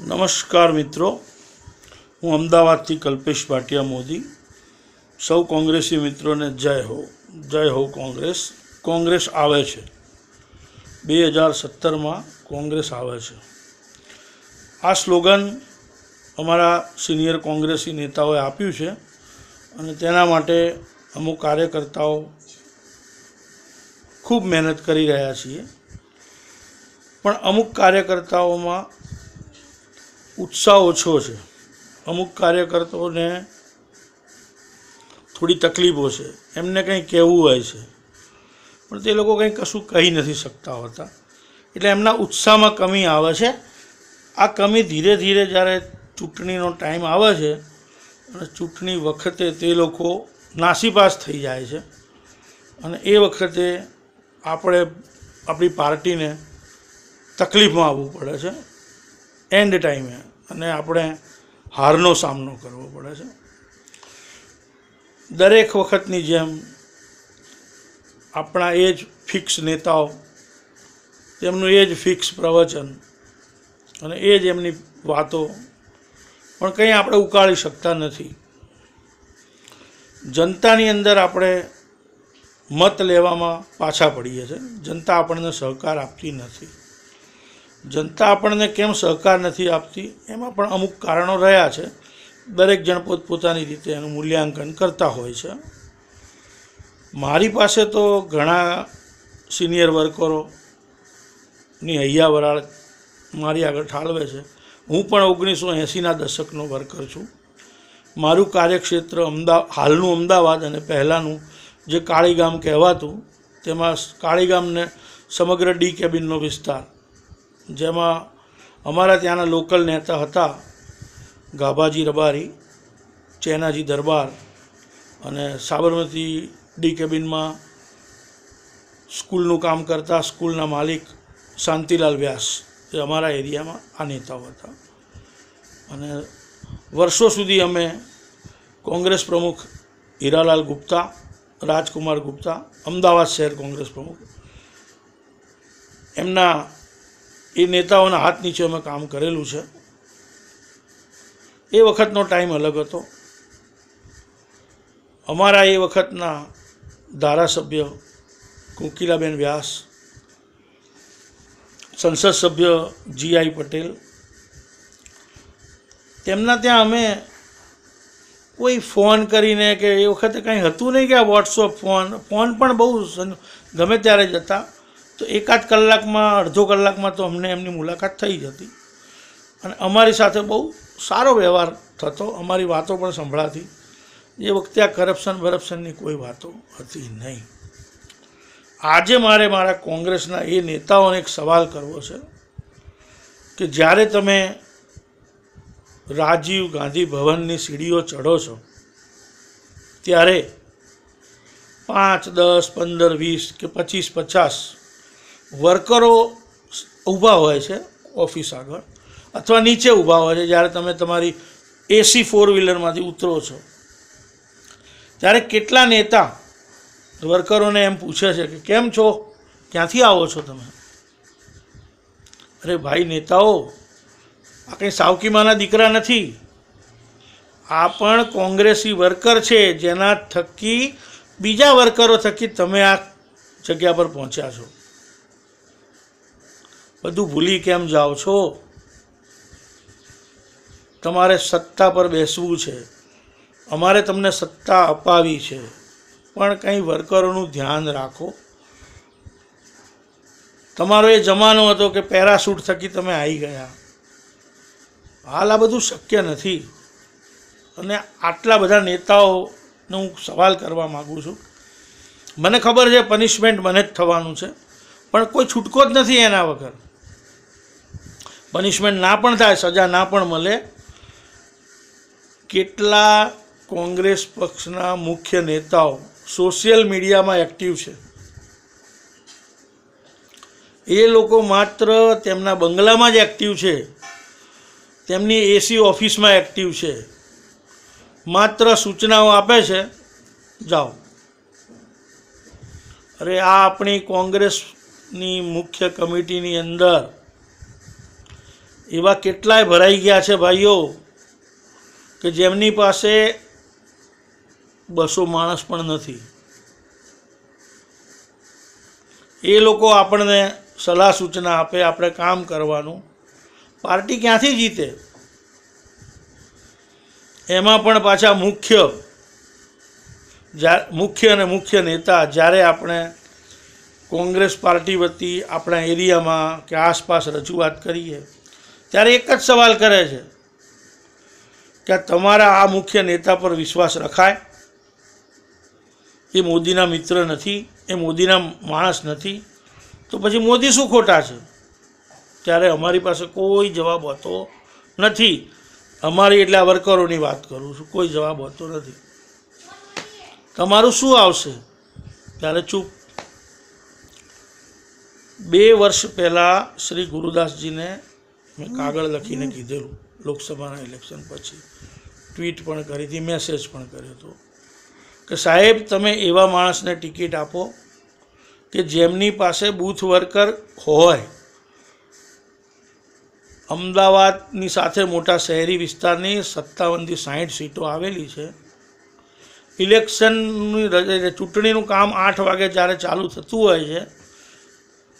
નમસ્કાર મિત્રો. હું અમદાવાદથી કલ્પેશ ભાટિયા મોદી. સૌ કોંગ્રેસી મિત્રોને જય હો. જય હો કોંગ્રેસ. કોંગ્રેસ આવે છે. બે હજાર સત્તરમાં કોંગ્રેસ આવે છે. આ સ્લોગન અમારા સિનિયર કોંગ્રેસી નેતાઓએ આપ્યું છે અને તેના માટે અમુક કાર્યકર્તાઓ ખૂબ મહેનત કરી રહ્યા છીએ. પણ અમુક કાર્યકર્તાઓમાં ઉત્સાહ ઓછો છે. અમુક કાર્યકર્તાઓને થોડી તકલીફો છે. એમને કંઈ કહેવું હોય છે. પણ તે લોકો કંઈ કશું કહી નથી શકતા હોતા. એટલે એમના ઉત્સાહમાં કમી આવે છે. આ કમી ધીરે ધીરે જ્યારે ચૂંટણીનો ટાઈમ આવે છે અને ચૂંટણી વખતે તે લોકો નાસીપાસ થઈ જાય છે અને એ વખતે આપણે આપણી પાર્ટીને તકલીફમાં આવવું પડે છે. એન્ડ ટાઈમે અને આપણે હારનો સામનો કરવો પડે છે. દરેક વખતની જેમ આપણા એ જ ફિક્સ નેતાઓ, તેમનું એ જ ફિક્સ પ્રવચન અને એ જ એમની વાતો પણ કંઈ આપણે ઉકાળી શકતા નથી. જનતાની અંદર આપણે મત લેવામાં પાછા પડીએ છીએ. જનતા આપણને સહકાર આપતી નથી. જનતા આપણને કેમ સહકાર નથી આપતી? એમાં પણ અમુક કારણો રહ્યા છે. દરેક જણ પોતપોતાની રીતે એનું મૂલ્યાંકન કરતા હોય છે. મારી પાસે તો ઘણા સિનિયર વર્કરોની હૈયા વરાળ મારી આગળ ઠાલવે છે. હું પણ ઓગણીસો એંસીના દશકનો વર્કર છું. મારું કાર્યક્ષેત્ર અમદા, હાલનું અમદાવાદ અને પહેલાંનું જે કાળીગામ કહેવાતું, તેમાં કાળીગામને સમગ્ર ડી કેબિનનો વિસ્તાર જેમાં અમારા ત્યાંના લોકલ નેતા હતા ગાભાજી રબારી, ચેનાજી દરબાર અને સાબરમતી ડી કેબિનમાં સ્કૂલનું કામ કરતા સ્કૂલના માલિક શાંતિલાલ વ્યાસ એ અમારા એરિયામાં આ નેતાઓ હતા. અને વર્ષો સુધી અમે કોંગ્રેસ પ્રમુખ હીરાલાલ ગુપ્તા, રાજકુમાર ગુપ્તા, અમદાવાદ શહેર કોંગ્રેસ પ્રમુખ, એમના એ નેતાઓના હાથ નીચે અમે કામ કરેલું છે. એ વખતનો ટાઈમ અલગ હતો. અમારા એ વખતના ધારાસભ્ય કોકિલાબેન વ્યાસ, સંસદ સભ્ય જી આઈ પટેલ, તેમના ત્યાં અમે કોઈ ફોન કરીને કે એ વખતે કંઈ હતું નહીં કે આ વોટ્સઅપ ફોન ફોન પણ બહુ ગમે ત્યારે જ હતા. તો એકાદ કલાકમાં, અડધો કલાકમાં તો અમને એમની મુલાકાત થઈ જતી. અને અમારી સાથે બહુ સારો વ્યવહાર થતો. અમારી વાતો પણ સંભળાતી. એ વખતે આ કરપ્શન બરપ્શનની કોઈ વાતો હતી નહીં. આજે મારે મારા કોંગ્રેસના એ નેતાઓને એક સવાલ કરવો છે કે જ્યારે તમે રાજીવ ગાંધી ભવનની સીડીઓ ચઢો છો, ત્યારે પાંચ, દસ, પંદર, વીસ કે પચીસ, પચાસ વર્કરો ઊભા હોય છે ઓફિસ આગળ અથવા નીચે ઊભા હોય છે, જ્યારે તમે તમારી એસી ફોર વ્હીલરમાંથી ઉતરો છો. ત્યારે કેટલા નેતા વર્કરોને એમ પૂછે છે કે, કેમ છો? ક્યાંથી આવો છો તમે? અરે ભાઈ, નેતાઓ, આ કંઈ સાવકીમાના દીકરા નથી. આ પણ કોંગ્રેસી વર્કર છે, જેના થકી બીજા વર્કરો થકી તમે આ જગ્યા પર પહોંચ્યા છો. બધું ભૂલી કેમ જાઓ છો? તમારે સત્તા પર બેસવું છે. અમારે તમને સત્તા અપાવી છે. પણ કંઈ વર્કરોનું ધ્યાન રાખો. તમારો એ જમાનો હતો કે પેરાશૂટ થકી તમે આવી ગયા. હાલ આ બધું શક્ય નથી. અને આટલા બધા નેતાઓનો હું સવાલ કરવા માગું છું. મને ખબર છે, પનિશમેન્ટ મને જ થવાનું છે. પણ કોઈ છૂટકો જ નથી એના વગર. પનિશમેન્ટ ના પણ થાય, સજા ના પણ મળે. કેટલા કોંગ્રેસ પક્ષના મુખ્ય નેતાઓ સોશિયલ મીડિયામાં એક્ટિવ છે. એ લોકો માત્ર તેમના બંગલામાં જ એક્ટિવ છે. તેમની એસી ઓફિસમાં એક્ટિવ છે. માત્ર સૂચનાઓ આપે છે. જાઓ. અરે આ આપણી કોંગ્રેસની મુખ્ય કમિટીની અંદર એવા કેટલાય ભરાઈ ગયા છે ભાઈઓ કે જેમની પાસે બસો માણસ પણ નથી. એ લોકો આપણને સલાહ સૂચના આપે, આપણે કામ કરવાનું. પાર્ટી ક્યાંથી જીતે? એમાં પણ પાછા મુખ્ય મુખ્ય અને મુખ્ય નેતા જ્યારે આપણે કોંગ્રેસ પાર્ટી વતી આપણા એરિયામાં કે આસપાસ રજૂઆત કરીએ ત્યારે એક જ સવાલ કરે છે કે તમારા આ મુખ્ય નેતા પર વિશ્વાસ રખાય? એ મોદીના મિત્ર નથી, એ મોદીના માણસ નથી. તો પછી મોદી શું ખોટા છે? ત્યારે અમારી પાસે કોઈ જવાબ હોતો નથી. અમારી એટલે આ વર્કરોની વાત કરું છું, કોઈ જવાબ હોતો નથી. તમારું શું આવશે? ત્યારે ચૂપ. બે વર્ષ પહેલાં શ્રી ગુરુદાસજીને મેં કાગળ લખીને કીધેલું લોકસભાના ઇલેક્શન પછી. ટ્વીટ પણ કરી હતી મેસેજ પણ કર્યો હતો કે સાહેબ, તમે એવા માણસને ટિકિટ આપો કે જેમની પાસે બૂથ વર્કર હોય. અમદાવાદની સાથે મોટા શહેરી વિસ્તારની સત્તાવનથી સાઠ સીટો આવેલી છે. ઇલેક્શનની ચૂંટણીનું કામ આઠ વાગે જ્યારે ચાલુ થતું હોય છે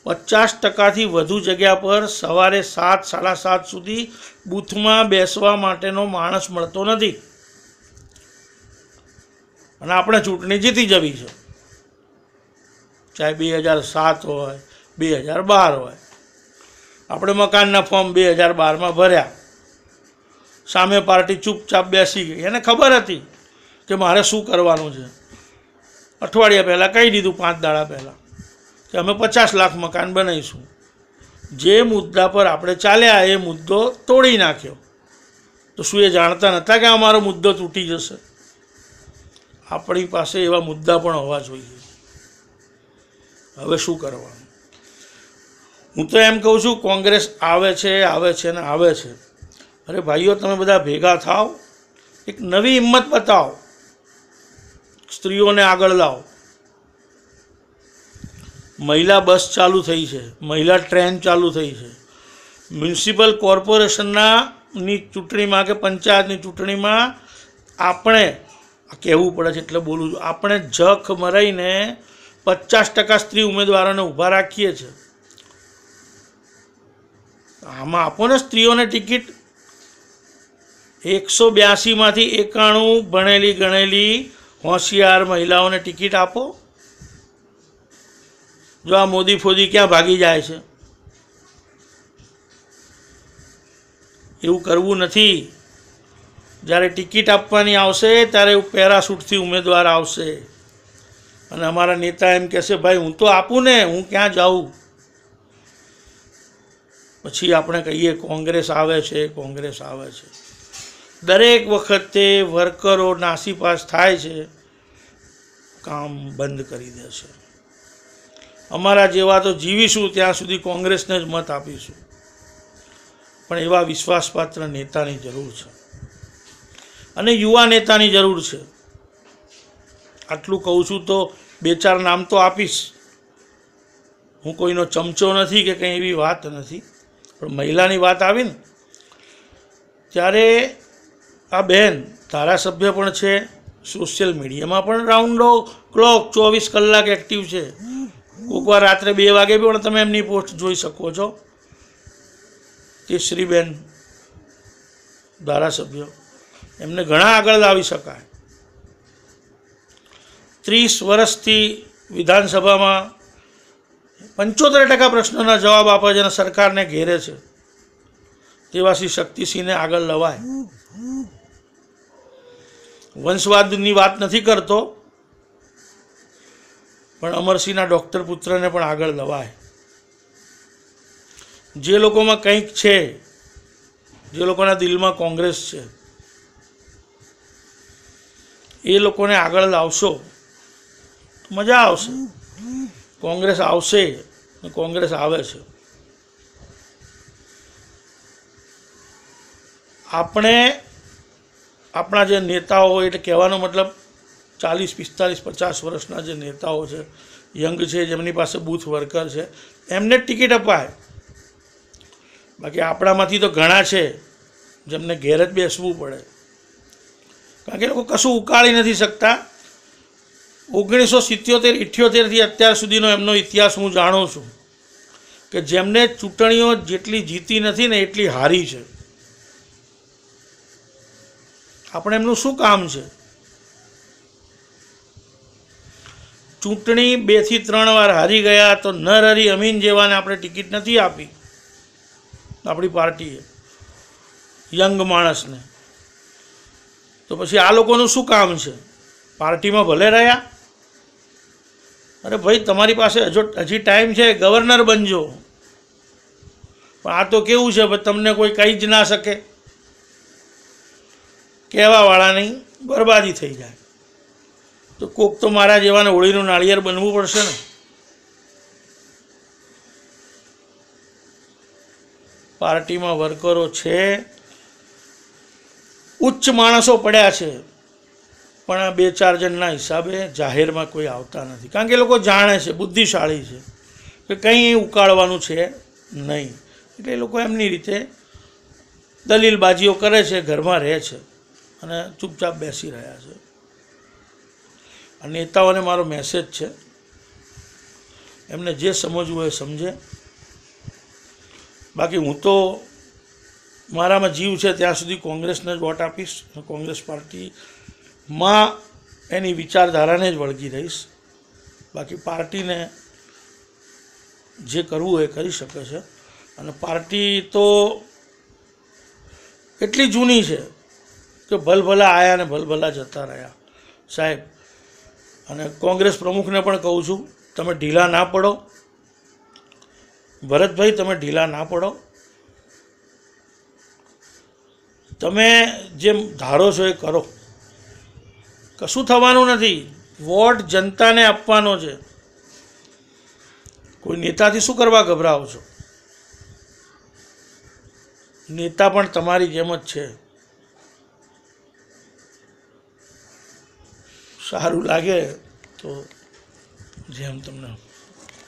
પચાસ ટકાથી વધુ જગ્યા પર સવારે સાત, સાડા સાત સુધી બૂથમાં બેસવા માટેનો માણસ મળતો નથી. અને આપણે ચૂંટણી જીતી જવી છે. ચાહે બે હજાર સાત હોય, બે હજાર બાર હોય. આપણે મકાનના ફોર્મ બે હજાર બારમાં ભર્યા. સામે પાર્ટી ચૂપચાપ બેસી ગઈ. એને ખબર હતી કે મારે શું કરવાનું છે. અઠવાડિયા પહેલાં કહી દીધું, પાંચ દાડા પહેલાં. કે અમે પચાસ લાખ મકાન બનાવીશું. જે મુદ્દા પર આપણે ચાલ્યા એ મુદ્દો તોડી નાખ્યો. તો શું એ જાણતા નહોતા કે અમારો મુદ્દો તૂટી જશે? આપણી પાસે એવા મુદ્દા પણ હોવા જોઈએ. હવે શું કરવાનું? હું તો એમ કહું છું, કોંગ્રેસ આવે છે આવે છે ને આવે છે. અરે ભાઈઓ, તમે બધા ભેગા થાઓ. એક નવી હિંમત બતાવો. સ્ત્રીઓને આગળ લાવો. મહિલા બસ ચાલુ થઈ છે, મહિલા ટ્રેન ચાલુ થઈ છે. મ્યુનિસિપલ કોર્પોરેશનના ની ચૂંટણીમાં કે પંચાયતની ચૂંટણીમાં આપણે કહેવું પડે છે એટલે બોલું છું, આપણે જખ મરાઈને પચાસ ટકા સ્ત્રી ઉમેદવારોને ઊભા રાખીએ છીએ આમાં આપો ને સ્ત્રીઓને ટિકિટ. એકસો બ્યાસીમાંથી એકાણું ભણેલી ગણેલી હોશિયાર મહિલાઓને ટિકિટ આપો. જો આ મોદી ફોદી ક્યાં ભાગી જાય છે? એવું કરવું નથી. જ્યારે ટિકિટ આપવાની આવશે, ત્યારે પેરાશૂટથી ઉમેદવાર આવશે. અને અમારા નેતા એમ કહેશે, ભાઈ, હું તો આપું ને, હું ક્યાં જાઉં? પછી આપણે કહીએ, કોંગ્રેસ આવે છે, કોંગ્રેસ આવે છે. દરેક વખતે વર્કરો નાસીપાસ થાય છે, કામ બંધ કરી દે છે. અમારા જેવા તો જીવીશું ત્યાં સુધી કોંગ્રેસને જ મત આપીશું. પણ એવા વિશ્વાસપાત્ર નેતાની જરૂર છે. અને યુવા નેતાની જરૂર છે. આટલું કહું છું તો બે ચાર નામ તો આપીશ. હું કોઈનો ચમચો નથી કે કંઈ એવી વાત નથી. પણ મહિલાની વાત આવી ને ત્યારે આ બેન ધારાસભ્ય પણ છે, સોશિયલ મીડિયામાં પણ રાઉન્ડ ક્લોક ચોવીસ કલાક એક્ટિવ છે. કોઈક વાર રાત્રે બે વાગે પણ તમે એમની પોસ્ટ જોઈ શકો છો. કેસરીબેન ધારાસભ્ય. એમને ઘણા આગળ લાવી શકાય. ત્રીસ વર્ષથી વિધાનસભામાં પંચોતેર ટકા પ્રશ્નોના જવાબ આપે છે અને સરકારને ઘેરે છે. તેવા શ્રી શક્તિસિંહને આગળ લવાય. વંશવાદની વાત નથી કરતો. પણ અમરસિંહના ડૉક્ટર પુત્રને પણ આગળ લવાય. જે લોકોમાં કંઈક છે, જે લોકોના દિલમાં કોંગ્રેસ છે, એ લોકોને આગળ લાવશો તો મજા આવશે. કોંગ્રેસ આવશે ને કોંગ્રેસ આવે છે. આપણે આપણા જે નેતાઓ હોય, એટલે કહેવાનો મતલબ ચાલીસ, પિસ્તાલીસ, પચાસ વર્ષના જે નેતાઓ છે, યંગ છે, જેમની પાસે બૂથ વર્કર છે, એમને ટિકિટ અપાય. બાકી આપણામાંથી તો ઘણા છે, જેમને ઘેર જ બેસવું પડે. કારણ કે લોકો કશું ઉકાળી નથી શકતા. ઓગણીસો સિત્યોતેર ઇઠ્યોતેરથી અત્યાર સુધીનો એમનો ઇતિહાસ હું જાણું છું કે જેમને ચૂંટણીઓ જેટલી જીતી નથી ને એટલી હારી છે. આપણે એમનું શું કામ છે? ચૂંટણી બેથી ત્રણ વાર હારી ગયા તો નરહરી અમીન જેવાને આપણે ટિકિટ નથી આપી. આપણી પાર્ટીએ. યંગ માણસને. તો પછી આ લોકોનું શું કામ છે? પાર્ટીમાં ભલે રહ્યા? અરે ભાઈ, તમારી પાસે હજુ હજી ટાઈમ છે, ગવર્નર બનજો. પણ આ તો કેવું છે તમને કોઈ કહી જ ના શકે. કહેવાવાળાની બરબાદી થઈ જાય. તો કોક તો મારા જેવાને હોળીનું નાળિયેર બનવું પડશે ને. પાર્ટીમાં વર્કરો છે. ઉચ્ચ માણસો પડ્યા છે. પણ આ બે ચાર જણના હિસાબે જાહેરમાં કોઈ આવતા નથી. કારણ કે એ લોકો જાણે છે, બુદ્ધિશાળી છે. કે કંઈ ઉકાળવાનું છે નહીં. એટલે એ લોકો એમની રીતે દલીલબાજીઓ કરે છે, ઘરમાં રહે છે અને ચૂપચાપ બેસી રહ્યા છે. નેતાઓને મારો મેસેજ છે. એમને જે સમજવું એ સમજે. બાકી હું તો મારામાં જીવ છે ત્યાં સુધી કોંગ્રેસને જ વોટ આપીશ કોંગ્રેસ પાર્ટીમાં એની વિચારધારાને જ વળગી રહીશ. બાકી પાર્ટીને જે કરવું એ કરી શકે છે. અને પાર્ટી તો એટલી જૂની છે કે ભલભલા આવ્યા ને ભલભલા જતા રહ્યા. સાહેબ અને કોંગ્રેસ પ્રમુખને પણ કહું છું, તમે ઢીલા ના પડો. ભરતભાઈ, તમે ઢીલા ના પડો. તમે જેમ ધારો છો એ કરો. કશું થવાનું નથી. વોટ જનતાને આપવાનો છે. કોઈ નેતાથી શું કરવા ગભરાવો છો? નેતા પણ તમારી જેમ જ છે. સારું લાગે તો જેમ તમને